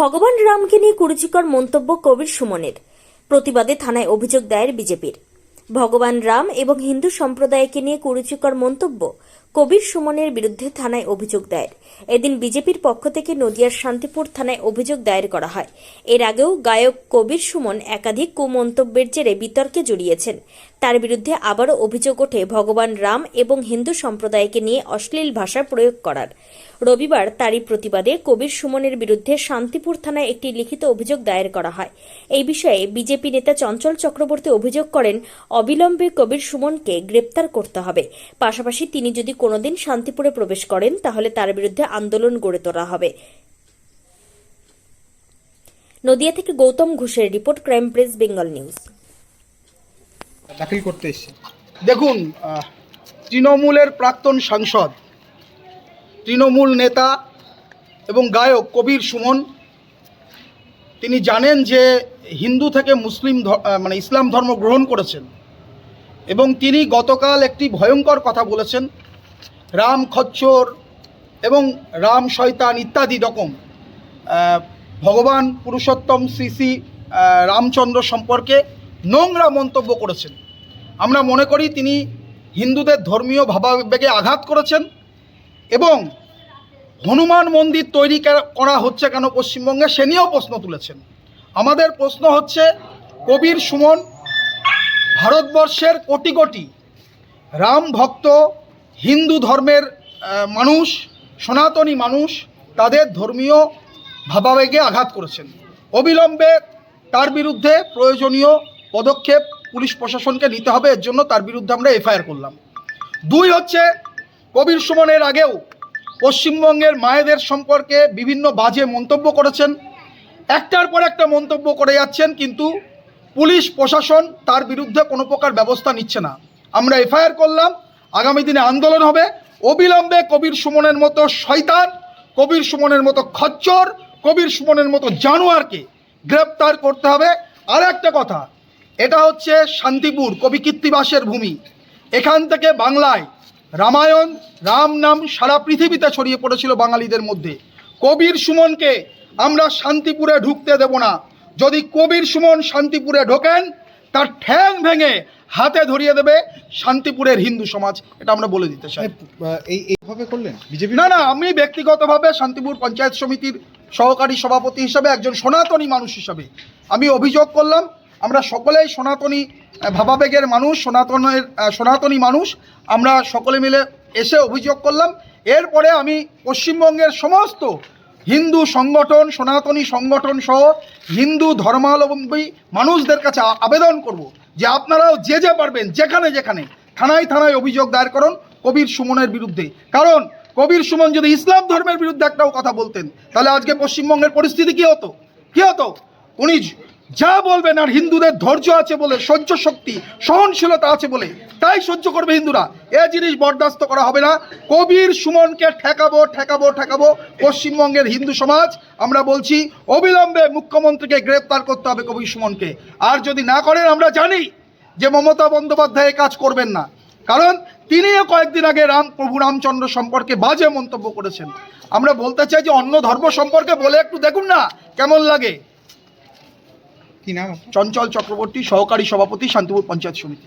ভগবান রামকে নিয়ে কুরুচিকর মন্তব্য কবির সুমনের। প্রতিবাদে থানায় অভিযোগ দায়ের বিজেপির। ভগবান রাম এবং হিন্দু সম্প্রদায়কে নিয়ে কুরুচিকর মন্তব্য কবির সুমনের বিরুদ্ধে থানায় অভিযোগ দায়ের। এদিন বিজেপির পক্ষ থেকে নদিয়ার শান্তিপুর থানায় অভিযোগ দায়ের করা হয়। এর আগেও গায়ক কবির সুমন একাধিক কুমন্তব্যের জেরে বিতর্কে জড়িয়েছেন। তার বিরুদ্ধে আবারও অভিযোগ ওঠে ভগবান রাম এবং হিন্দু সম্প্রদায়কে নিয়ে অশ্লীল ভাষা প্রয়োগ করার। রবিবার তারই প্রতিবাদে কবির সুমনের বিরুদ্ধে শান্তিপুর থানায় একটি লিখিত অভিযোগ দায়ের করা হয়। এই বিষয়ে বিজেপি নেতা চঞ্চল চক্রবর্তী অভিযোগ করেন, অবিলম্বে কবির সুমনকে গ্রেপ্তার করতে হবে। পাশাপাশি তিনি যদি কোনোদিন শান্তিপুরে প্রবেশ করেন, তাহলে তার বিরুদ্ধে আন্দোলন গড়ে তোলা হবে। নদিয়া থেকে গৌতম ঘোষের report crime press, Bengal news. দাখিল করতে দেখুন তৃণমূলের প্রাক্তন সাংসদ তৃণমূল নেতা এবং গায়ক কবির সুমন, তিনি জানেন যে হিন্দু থেকে মুসলিম মানে ইসলাম ধর্ম গ্রহণ করেছেন এবং তিনি গতকাল একটি ভয়ঙ্কর কথা বলেছেন, রাম খচ্চর এবং রাম শয়তান ইত্যাদি রকম ভগবান পুরুষোত্তম শ্রী শ্রী রামচন্দ্র সম্পর্কে নোংরা মন্তব্য করেছেন। আমরা মনে করি তিনি হিন্দুদের ধর্মীয় ভাবাবেগে আঘাত করেছেন এবং হনুমান মন্দির তৈরি করা হচ্ছে কেন পশ্চিমবঙ্গে সে নিয়েও প্রশ্ন তুলেছেন। আমাদের প্রশ্ন হচ্ছে, কবির সুমন ভারতবর্ষের কোটি কোটি রাম ভক্ত, হিন্দু ধর্মের মানুষ, সনাতনী মানুষ তাদের ধর্মীয় ভাবাবেগে আঘাত করেছেন। অবিলম্বে তার বিরুদ্ধে প্রয়োজনীয় পদক্ষেপ পুলিশ প্রশাসনকে নিতে হবে, এর জন্য তার বিরুদ্ধে আমরা এফআইআর করলাম। দুই হচ্ছে কবির সুমনের আগেও পশ্চিমবঙ্গের মায়েদের সম্পর্কে বিভিন্ন বাজে মন্তব্য করেছেন। একটার পর একটা মন্তব্য করে যাচ্ছেন, কিন্তু পুলিশ, প্রশাসন তার বিরুদ্ধে কোনো প্রকার ব্যবস্থা নিচ্ছে না। আমরা এফআইআর করলাম, আগামী দিনে আন্দোলন হবে। অবিলম্বে কবির সুমনের মতো শয়তান, কবির সুমনের মতো খচ্চর, কবির সুমনের মতো জানোয়ারকে গ্রেপ্তার করতে হবে। আর একটা কথা, এটা হচ্ছে শান্তিপুর কবি কীর্তিবাসের ভূমি। এখান থেকে বাংলায় রামায়ণ রাম নাম সারা পৃথিবীতে ছড়িয়ে পড়েছিল বাঙালিদের মধ্যে। কবির সুমনকে আমরা শান্তিপুরে ঢুকতে দেব না। যদি কবির সুমন শান্তিপুরে ঢোকেন তার ঠ্যাং ভেঙে হাতে ধরিয়ে দেবে শান্তিপুরের হিন্দু সমাজ। এটা আমরা বলে দিতে চাই। এই এইভাবে করলেন? বিজেপি? না না আমি ব্যক্তিগতভাবে শান্তিপুর পঞ্চায়েত সমিতির সহকারী সভাপতি হিসাবে একজন সনাতনী মানুষ হিসাবে আমি অভিযোগ করলাম আমরা সকলেই সনাতনী ভাবাবেগের মানুষ, সনাতনের সনাতনী মানুষ। আমরা সকলে মিলে এসে অভিযোগ করলাম। এরপরে আমি পশ্চিমবঙ্গের সমস্ত হিন্দু সংগঠন, সনাতনী সংগঠন সহ হিন্দু ধর্মাবলম্বী মানুষদের কাছে আবেদন করব যে আপনারাও যে যে পারবেন, যেখানে যেখানে, থানায় থানায় অভিযোগ দায়ের করুন কবির সুমনের বিরুদ্ধে। কারণ কবির সুমন যদি ইসলাম ধর্মের বিরুদ্ধে একটাও কথা বলতেন, তাহলে আজকে পশ্চিমবঙ্গের পরিস্থিতি কী হতো? কী হতো? উনি য- বলবেন আর হিন্দুদের ধৈর্য আছে বলে, সহ্য শক্তি, সহনশীলতা আছে বলে, তাই সহ্য করবে হিন্দুরা। এ জিনিস বরদাস্ত করা হবে না। কবির সুমনকে ঠেকাবো ঠেকাবো ঠেকাবো পশ্চিমবঙ্গের হিন্দু সমাজ। আমরা বলছি, অবিলম্বে মুখ্যমন্ত্রীকে গ্রেপ্তার করতে হবে কবির সুমনকে। আর যদি না করেন, আমরা জানি যে মমতা বন্দ্যোপাধ্যায় কাজ করবেন না। কারণ তিনিও কয়েকদিন আগে রাম, প্রভু রামচন্দ্র সম্পর্কে বাজে মন্তব্য করেছেন। আমরা বলতে চাই যে অন্য ধর্ম সম্পর্কে বলে একটু দেখুন না, কেমন লাগে। কি নাম? চঞ্চল চক্রবর্তী সহকারী সভাপতি শান্তিপুর পঞ্চায়েত সমিতি।